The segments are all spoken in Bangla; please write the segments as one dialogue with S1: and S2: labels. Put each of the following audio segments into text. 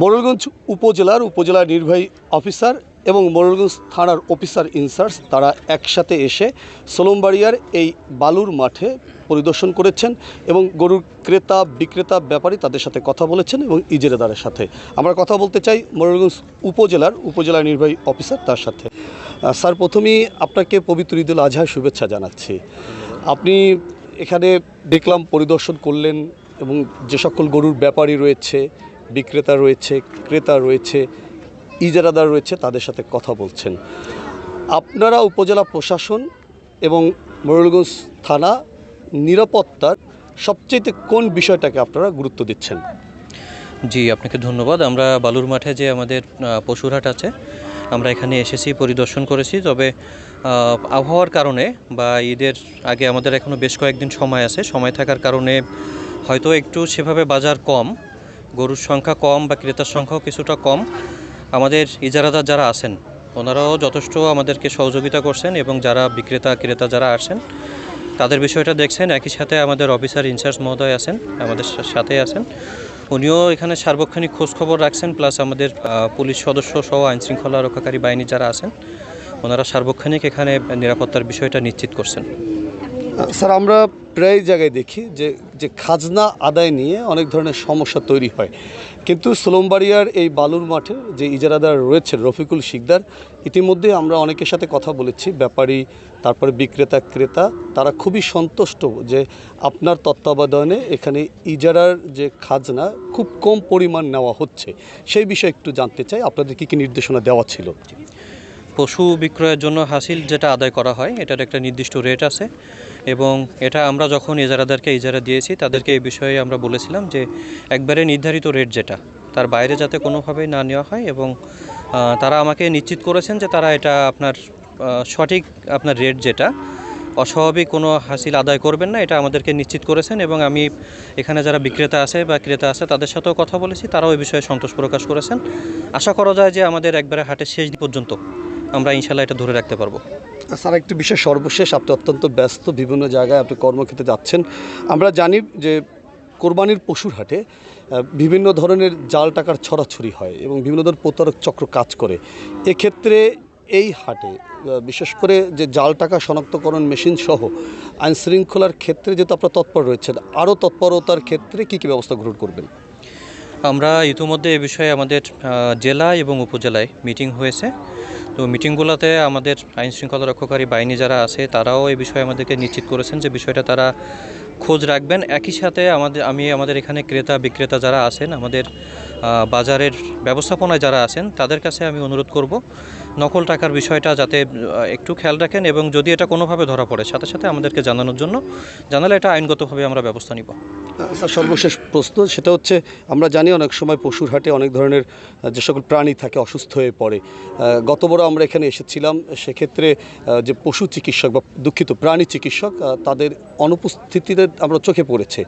S1: মোড়লগঞ্জ উপজেলার উপজেলা নির্বাহী অফিসার এবং মোড়লগঞ্জ থানার অফিসার ইনচার্জ তারা একসাথে এসে সোলমবাড়িয়ার এই বালুর মাঠে পরিদর্শন করেছেন এবং গরুর ক্রেতা, বিক্রেতা ব্যাপারী তাদের সাথে কথা বলেছেন এবং ইজেরেদারের সাথে। আমরা কথা বলতে চাই মোড়লগঞ্জ উপজেলার উপজেলা নির্বাহী অফিসার তার সাথে। স্যার, প্রথমেই আপনাকে পবিত্র ঈদুল আজহার শুভেচ্ছা জানাচ্ছি। আপনি এখানে দেখলাম পরিদর্শন করলেন এবং যে সকল গরুর ব্যাপারী রয়েছে বিক্রেতা রয়েছে, ক্রেতা রয়েছে, ইজারাদার রয়েছে, তাদের সাথে কথা বলছেন। আপনারা উপজেলা প্রশাসন এবং মোড়লগঞ্জ থানা নিরাপত্তার সবচেয়ে কোন বিষয়টাকে আপনারা গুরুত্ব দিচ্ছেন?
S2: জি, আপনাকে ধন্যবাদ। আমরা বালুর মাঠে যে আমাদের পশুরহাট আছে, আমরা এখানে এসেছি, পরিদর্শন করেছি। তবে আবহাওয়ার কারণে বা ঈদের আগে আমাদের এখনও বেশ কয়েকদিন সময় আছে। সময় থাকার কারণে হয়তো একটু সেভাবে বাজার কম। গরুর সংখ্যা কম বা ক্রেতার সংখ্যাও কিছুটা কম। আমাদের ইজারাদার যারা আছেন, ওনারাও যথেষ্ট আমাদেরকে সহযোগিতা করছেন এবং যারা বিক্রেতা, ক্রেতা যারা আসেন তাদের বিষয়টা দেখছেন। একই সাথে আমাদের অফিসার ইনচার্জ মহোদয় আছেন, আমাদের সাথে আছেন। উনিও এখানে সার্বক্ষণিক খোঁজখবর রাখছেন, প্লাস আমাদের পুলিশ সদস্য সহ আইনশৃঙ্খলা রক্ষাকারী বাহিনী যারা আছেন, ওনারা সার্বক্ষণিক এখানে নিরাপত্তার বিষয়টা নিশ্চিত করছেন।
S1: স্যার, আমরা প্রায় জায়গায় দেখি যে যে খাজনা আদায় নিয়ে অনেক ধরনের সমস্যা তৈরি হয়। কিন্তু সোলমবাড়িয়ার এই বালুর মাঠে যে ইজারাদার রয়েছেন রফিকুল শিকদার, ইতিমধ্যে আমরা অনেকের সাথে কথা বলেছি, ব্যাপারী, তারপরে বিক্রেতা, ক্রেতা, তারা খুবই সন্তুষ্ট যে আপনার তত্ত্বাবধানে এখানে ইজারার যে খাজনা খুব কম পরিমাণ নেওয়া হচ্ছে। সেই বিষয়ে একটু জানতে চাই, আপনাদের কী কী নির্দেশনা দেওয়া ছিল?
S2: পশু বিক্রয়ের জন্য হাসিল যেটা আদায় করা হয়, এটার একটা নির্দিষ্ট রেট আছে এবং এটা আমরা যখন ইজারাদারকে ইজারা দিয়েছি, তাদেরকে এই বিষয়ে আমরা বলেছিলাম যে একবারে নির্ধারিত রেট যেটা, তার বাইরে যাতে কোনোভাবেই না নেওয়া হয় এবং তারা আমাকে নিশ্চিত করেছেন যে তারা এটা আপনার সঠিক আপনার রেট যেটা, অস্বাভাবিক কোনো হাসিল আদায় করবেন না, এটা আমাদেরকে নিশ্চিত করেছেন এবং আমি এখানে যারা বিক্রেতা আছে বা ক্রেতা আছে, তাদের সাথেও কথা বলেছি, তারাও এই বিষয়ে সন্তোষ প্রকাশ করেছেন। আশা করা যায় যে আমাদের একবারে হাটের শেষ পর্যন্ত। আমরা ইনশাল্লাহ এটা ধরে রাখতে পারব।
S1: স্যার, একটি বিষয় সর্বশেষ, আপনি অত্যন্ত ব্যস্ত, বিভিন্ন জায়গায় আপনি কর্মক্ষেত্রে যাচ্ছেন। আমরা জানি যে কোরবানির পশুর হাটে বিভিন্ন ধরনের জাল টাকার ছড়াছড়ি হয় এবং বিভিন্ন ধরনের প্রতারক চক্র কাজ করে। এক্ষেত্রে এই হাটে বিশেষ করে যে জাল টাকা শনাক্তকরণ মেশিন সহ আইন শৃঙ্খলার ক্ষেত্রে যেহেতু আপনারা তৎপর রয়েছেন, আরও তৎপরতার ক্ষেত্রে কী কী ব্যবস্থা গ্রহণ করবেন?
S2: আমরা ইতিমধ্যে এ বিষয়ে আমাদের জেলা এবং উপজেলায় মিটিং হয়েছে। তো মিটিংগুলোতে আমাদের আইন শৃঙ্খলা রক্ষাকারী বাহিনী যারা আছে, তারাও এই বিষয়ে আমাদেরকে নিশ্চিত করেছেন যে বিষয়টা তারা খোঁজ রাখবেন। একই সাথে আমাদের, আমি আমাদের এখানে ক্রেতা বিক্রেতা যারা আছেন, আমাদের বাজারের ব্যবস্থাপনায় যারা আছেন, তাদের কাছে আমি অনুরোধ করব, নকল টাকার বিষয়টা যাতে একটু খেয়াল রাখেন এবং যদি এটা কোনোভাবে ধরা পড়ে, সাথে সাথে আমাদেরকে জানানোর জন্য, জানালে এটা আইনগতভাবে আমরা ব্যবস্থা নিব।
S1: সর্বশেষ প্রশ্ন সেটা হচ্ছে আমরা জানি অনেক সময় পশুর হাটে অনেক ধরনের যে সকল প্রাণী থাকে অসুস্থ হয়ে পড়ে। আহ, গতবারও আমরা এখানে এসেছিলাম সেক্ষেত্রে যে পশু চিকিৎসক বা দুঃখিত প্রাণী চিকিৎসক তাদের অনুপস্থিতিতে আমরা চোখে পড়েছে।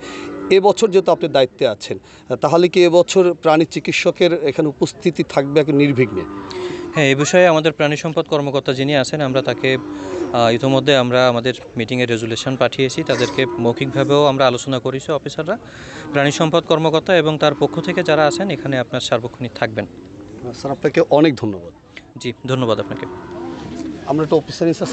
S1: এবছর যেহেতু আপনি দায়িত্বে আছেন তাহলে কি এবছর প্রাণী চিকিৎসকের এখানে উপস্থিতি থাকবে নির্বিঘ্নে?
S2: হ্যাঁ এ বিষয়ে আমাদের প্রাণী সম্পদ কর্মকর্তা যিনি আছেন আমরা তাকে ইতোমধ্যে আমরা আমাদের মিটিংয়ে রেজুলেশন পাঠিয়েছি। তাদেরকে মৌখিকভাবেও আমরা আলোচনা করেছি অফিসাররা প্রাণী সম্পদ কর্মকর্তা এবং তার পক্ষ থেকে যারা আছেন এখানে আপনার সার্বক্ষণিক থাকবেন।
S1: স্যার আপনাকে অনেক ধন্যবাদ।
S2: জি ধন্যবাদ আপনাকে।
S1: আমরা একটা অফিসার স্যার